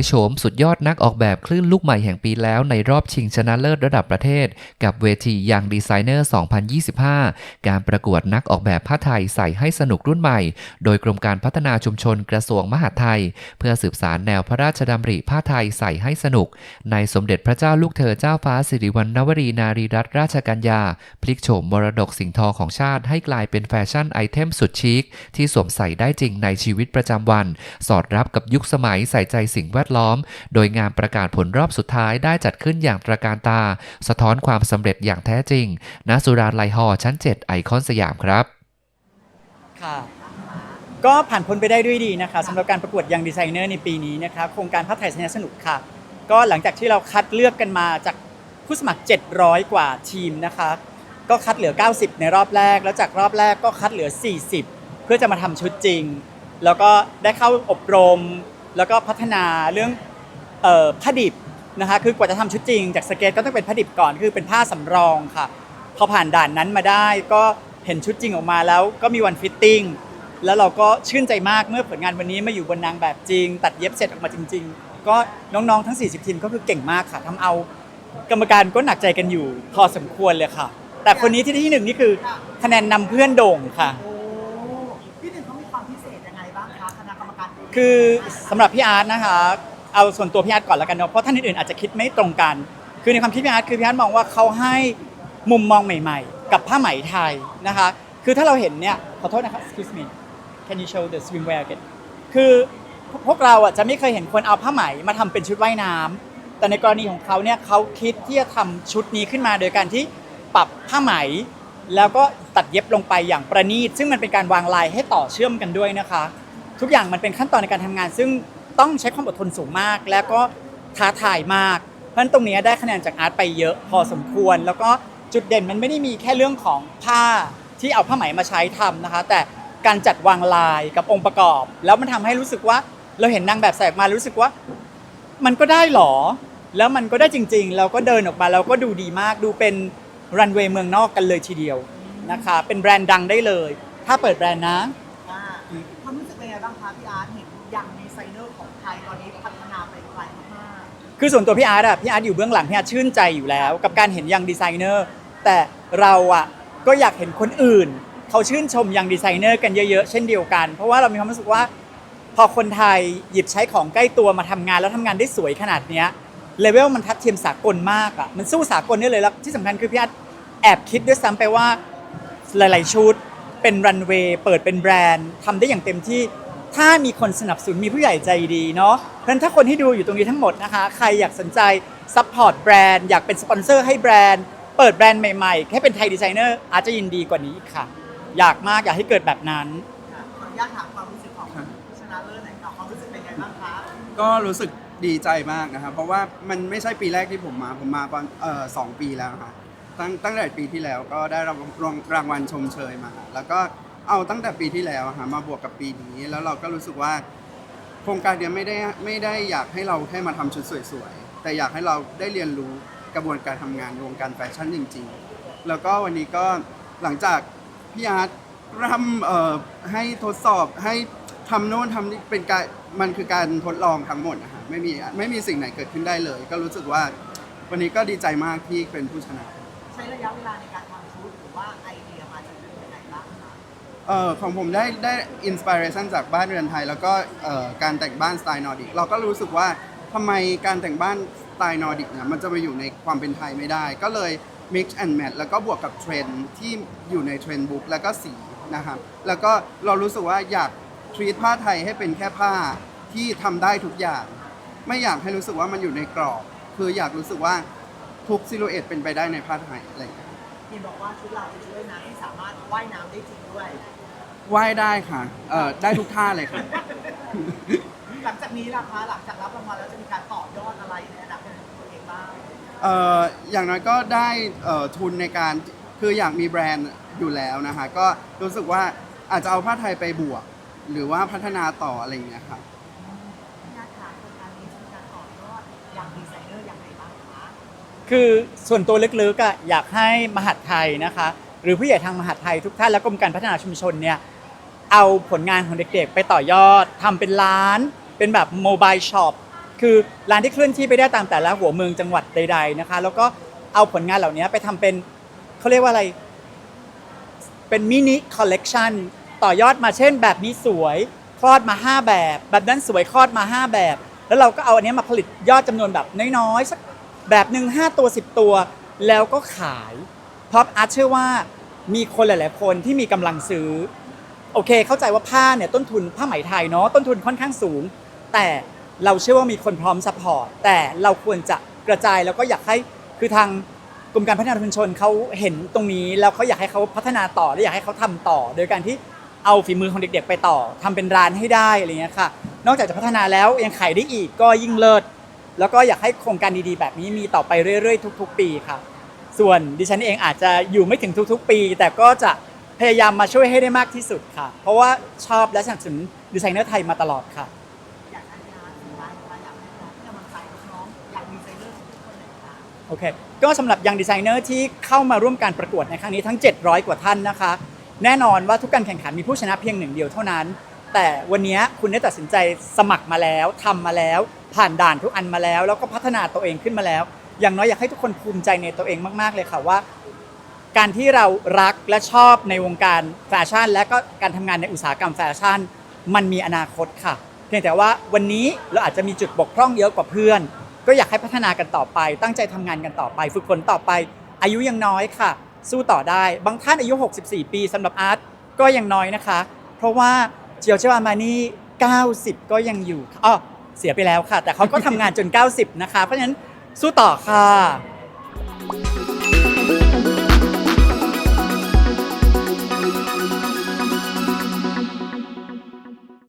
ยโฉมสุดยอดนักออกแบบคลื่นลูกใหม่แห่งปีแล้วในรอบชิงชนะเลิศระดับประเทศ กับเวทียังดีไซเนอร์ 2025 การประกวดนักออกแบบผ้าไทยใส่ให้สนุกรุ่นใหม่ โดยกรมการพัฒนาชุมชนกระทรวงมหาดไทย เพื่อสืบสารแนวพระราชดำริผ้าไทยใส่ให้สนุก ในสมเด็จพระเจ้าลูกเธอเจ้าฟ้าสิริวัณณวรีนารีรัตนราชกัญญา พลิกโฉมมรดกสิ่งทอของชาติให้กลายเป็นแฟชั่นไอเทมสุดชิคที่สวมใส่ได้จริงในชีวิตประจำวัน สอดรับกับยุคสมัยใส่ใจสิ่งแวดล้อม โดยงานประกาศผลรอบสุดท้ายได้จัดขึ้นอย่างตระการตา สะท้อนความสำเร็จอย่างแท้จริง ณ สุราลัยฮอชั้น 7 ไอคอนสยามครับ ค่ะ ก็ผ่านพ้นไปได้ด้วยดีนะคะสำหรับการประกวดยังดีไซเนอร์ในปีนี้นะคะโครงการผ้าไทยชนะสนุกค่ะ ก็หลังจากที่เราคัดเลือกกันมาจากผู้สมัคร 700 กว่าทีมนะคะก็คัดเหลือ 90 ในรอบแรก แล้วจากรอบแรกก็คัดเหลือ 40 เพื่อจะมาทำชุดจริง แล้วก็ได้เข้าอบรม แล้วก็พัฒนาเรื่องเอ่อผ้าดิบนะคะคือกว่าจะทำชุดจริง จากสเก็ตก็ต้องเป็นผ้าดิบก่อนคือเป็นผ้าสำรองค่ะพอผ่านด่านนั้นมาได้ก็เห็นชุดจริงออกมาแล้วก็มีวันฟิตติ้งแล้วเราก็ชื่นใจมากเมื่อผลงานวันนี้มาอยู่บนนางแบบจริง ตัดเย็บเสร็จออกมาจริง ๆ ก็น้องๆทั้ง 40 ทีมก็คือเก่งมากค่ะทำเอากรรมการก็หนักใจกันอยู่พอสมควรเลยค่ะ แต่คนนี้ที่ได้ที่หนึ่งนี่คือคะแนนนำเพื่อนโด่งค่ะ คือสำหรับพี่อาร์ตนะคะเอาส่วนตัวพี่อาร์ตก่อนแล้วกันเนาะเพราะท่านอื่นๆอาจจะคิดไม่ตรงกัน คือในความคิดพี่อาร์ตคือพี่อาร์ตมองว่าเขาให้มุมมองใหม่ ๆ กับผ้าไหมไทยนะคะคือถ้าเราเห็นเนี่ยขอโทษนะครับ excuse me can you show the swimwear again คือพวกเราอะจะไม่เคยเห็นคนเอาผ้าไหมมาทำเป็นชุดว่ายน้ำแต่ในกรณีของเขาเนี่ยเขาคิดที่จะทำชุดนี้ขึ้นมาโดยการที่ปรับผ้าไหม แล้วก็ตัดเย็บลงไปอย่างประณีต ซึ่งมันเป็นการวางลายให้ต่อเชื่อมกันด้วยนะคะ ทุกอย่างมันเป็นขั้นตอนในการทำงาน ซึ่งต้องใช้ความอดทนสูงมาก แล้วก็ท้าทายมากเพราะฉะนั้นตรงนี้ได้คะแนนจากอาร์ตไปเยอะพอสมควร แล้วก็จุดเด่นมันไม่ได้มีแค่เรื่องของผ้าที่เอาผ้าไหมมาใช้ทำนะคะ แต่การจัดวางลายกับองค์ประกอบ แล้วมันทำให้รู้สึกว่าเราเห็นนางแบบใส่มารู้สึกว่า มันก็ได้หรอ แล้วมันก็ได้จริง ๆ เราก็เดินออกมาแล้วก็ดูดีมากดูเป็นรันเวย์เมืองนอกกันเลยทีเดียวนะคะ เป็นแบรนด์ดังได้เลย ถ้าเปิดแบรนด์นะ คะพี่อาร์ตเห็นอย่างดีไซเนอร์ของไทยตอนนี้พัฒนาไปไกลมากคือส่วนตัวพี่อาร์ตอะพี่อาร์ตอยู่เบื้องหลังพี่อาร์ตชื่นใจอยู่แล้ว กับการเห็นยังดีไซเนอร์แต่เราอะก็อยากเห็นคนอื่น เขาชื่นชมยังดีไซเนอร์กันเยอะๆ เช่นเดียวกัน เพราะว่าเรามีความรู้สึกว่า พอคนไทยหยิบใช้ของใกล้ตัวมาทำงานแล้วทำงานได้สวยขนาดเนี้ยเลเวลมันทัดเทียมสากลมากอะมันสู้สากลได้เลยแล้วที่สำคัญคือพี่อาร์ตแอบคิดด้วยซ้ำไปว่าหลาย ๆ ชุดเป็นรันเวย์เปิดเป็นแบรนด์ทำได้อย่างเต็มที่ ถ้ามีคนสนับสนุนมีผู้ใหญ่ใจดีเนาะเพราะฉะนั้นถ้าคนที่ดูอยู่ตรงนี้ทั้งหมดนะคะ ใครอยากสนใจซัพพอร์ตแบรนด์อยากเป็นสปอนเซอร์ให้แบรนด์ เปิดแบรนด์ใหม่ๆให้เป็นไทยดีไซเนอร์อาจจะยินดีกว่านี้อีกค่ะ อยากมากอยากให้เกิดแบบนั้นๆค่ะขออนุญาตถามความรู้สึกของผู้ชนะเลิศหน่อยค่ะความรู้สึกเป็นไงบ้างคะก็รู้สึกดีใจมากนะครับ เพราะว่ามันไม่ใช่ปีแรกที่ผมมา ผมมาตอนเอ่อสองปีแล้วครับตั้งตั้งแต่ปีที่แล้วก็ได้รับรางรางวัลชมเชยมา แล้วก็ เอาตั้งแต่ปีที่แล้วอะฮะมาบวกกับปีนี้แล้วเราก็รู้สึกว่า โครงการเนี้ยไม่ได้ไม่ได้อยากให้เราแค่มาทำชุดสวยๆ แต่อยากให้เราได้เรียนรู้กระบวนการทำงานในวงการแฟชั่นจริงๆ แล้วก็วันนี้ก็หลังจากพี่อาร์ตรำเอ่อให้ทดสอบให้ทำโน่นทำนี่เป็นการมันคือการทดลองทั้งหมดนะฮะไม่มีไม่มีสิ่งไหนเกิดขึ้นได้เลย ก็รู้สึกว่าวันนี้ก็ดีใจมากที่เป็นผู้ชนะ ใช้ระยะเวลาในการ เอ่อของผมได้ได้อินสปิเรชันจากบ้านเรือนไทย แล้วก็เอ่อการแต่งบ้านสไตล์นอร์ดิกเราก็รู้สึกว่าทำไมการแต่งบ้านสไตล์นอร์ดิกเนี่ยมันจะมาอยู่ในความเป็นไทยไม่ได้ ก็เลย mix and match แล้วก็บวกกับเทรนด์ที่อยู่ในเทรนด์บุ๊กแล้วก็สีนะครับแล้วก็เรารู้สึกว่าอยากทรีตผ้าไทยให้เป็นแค่ผ้าที่ทำได้ทุกอย่าง ไม่อยากให้รู้สึกว่ามันอยู่ในกรอบ คืออยากรู้สึกว่าทุกซิลูเอตเป็นไปได้ในผ้าไทยอะไรอย่างเงี้ย ห็นบอกว่าชุดเราเป็นชุดว่ายน้ำที่สามารถว่ายน้ำได้จริงด้วย ว่ายได้ค่ะ เอ่อ ได้ทุกท่าเลยค่ะ หลังจากนี้ล่ะคะหลังจากรับรางวัลแล้วจะมีการต่อยอดอะไรในอนาคตของตัวเองบ้างเอ่อ อย่างน้อยก็ได้เอ่อทุนในการ คืออยากมีแบรนด์อยู่แล้วนะคะ ก็รู้สึกว่าอาจจะเอาผ้าไทยไปบวก หรือว่าพัฒนาต่ออะไรอย่างเงี้ยครับงานขาโครงการนี้จะมีการต่อยอดอย่างดีไซเนอร์อย่างไรบ้าง คือส่วนตัวลึกๆอะอยากให้มหาดไทยนะคะ หรือผู้ใหญ่ทางมหาดไทยทุกท่านและกรมการพัฒนาชุมชนเนี่ยเอาผลงานของเด็กๆ ไปต่อยอดทำเป็นร้าน เป็นแบบโมบายช็อปคือร้านที่เคลื่อนที่ไปได้ตามแต่ละหัวเมืองจังหวัดใด ๆนะคะ แล้วก็เอาผลงานเหล่านี้ไปทำเป็นเขาเรียกว่าอะไร เป็นมินิคอลเลกชันต่อยอดมาเช่น แบบนี้สวยคลอดมา 5 แบบ แบบนั้นสวยคลอดมา 5 แบบ แล้วเราก็เอาอันเนี้ยมาผลิตยอดจำนวนแบบน้อยๆสัก แบบหนึ่ง5 ตัว 10 ตัว แล้วก็ขาย เพราะอาร์ตเชื่อว่ามีคนหลาย ๆ คนที่มีกำลังซื้อ โอเค เข้าใจว่าผ้าเนี่ยต้นทุนผ้าไหมไทยเนาะต้นทุนค่อนข้างสูง แต่เราเชื่อว่ามีคนพร้อมซัพพอร์ตแต่เราควรจะกระจายแล้วก็อยากให้คือทางกรมการพัฒนาชุมชนเขาเห็นตรงนี้แล้วเขาอยากให้เขาพัฒนาต่อและอยากให้เขาทำต่อ โดยการที่เอาฝีมือของเด็ก ๆ ไปต่อทำเป็นร้านให้ได้อะไรเงี้ยค่ะ นอกจากจะพัฒนาแล้วยังขายได้อีกก็ยิ่งเลิศ แล้วก็อยากให้โครงการดีๆ แบบนี้มีต่อไปเรื่อย ๆ ทุก ๆ ปีค่ะส่วนดิฉันเองอาจจะอยู่ไม่ถึงทุก ๆ ปี แต่ก็จะพยายามมาช่วยให้ได้มากที่สุดค่ะ เพราะว่าชอบและสนับสนุนดีไซเนอร์ไทยมาตลอดค่ะ อยากให้พี่อาร์ตสุดท้ายนะคะอยากให้น้องที่กำลังใจน้องๆอยากมีไซเนอร์ทุกคนเลยค่ะโอเค ก็สำหรับยังดีไซเนอร์ที่เข้ามาร่วมการประกวดในครั้งนี้ทั้ง 700 กว่าท่านนะคะ แน่นอนว่าทุกการแข่งขันมีผู้ชนะเพียงหนึ่งเดียวเท่านั้น แต่วันนี้คุณได้ตัดสินใจสมัครมาแล้วทำมาแล้ว ผ่านด่านทุกอันมาแล้ว แล้วก็พัฒนาตัวเองขึ้นมาแล้ว อย่างน้อยอยากให้ทุกคนภูมิใจในตัวเองมาก ๆ เลยค่ะว่า การที่เรารักและชอบในวงการแฟชั่น และก็การทำงานในอุตสาหกรรมแฟชั่น มันมีอนาคตค่ะ เพียงแต่ว่าวันนี้เราอาจจะมีจุดบกพร่องเยอะกว่าเพื่อน ก็อยากให้พัฒนากันต่อไป ตั้งใจทำงานกันต่อไป ฝึกฝนต่อไป อายุยังน้อยค่ะ สู้ต่อได้ บางท่านอายุ 64 ปีสำหรับอาร์ตก็ยังน้อยนะคะ เพราะว่าเจียวเจวามานี่90 ก็ยังอยู่อ๋อ เสียไปแล้วค่ะ แต่เขาก็ทำงานจน 90 นะคะ เพราะฉะนั้นสู้ต่อค่ะ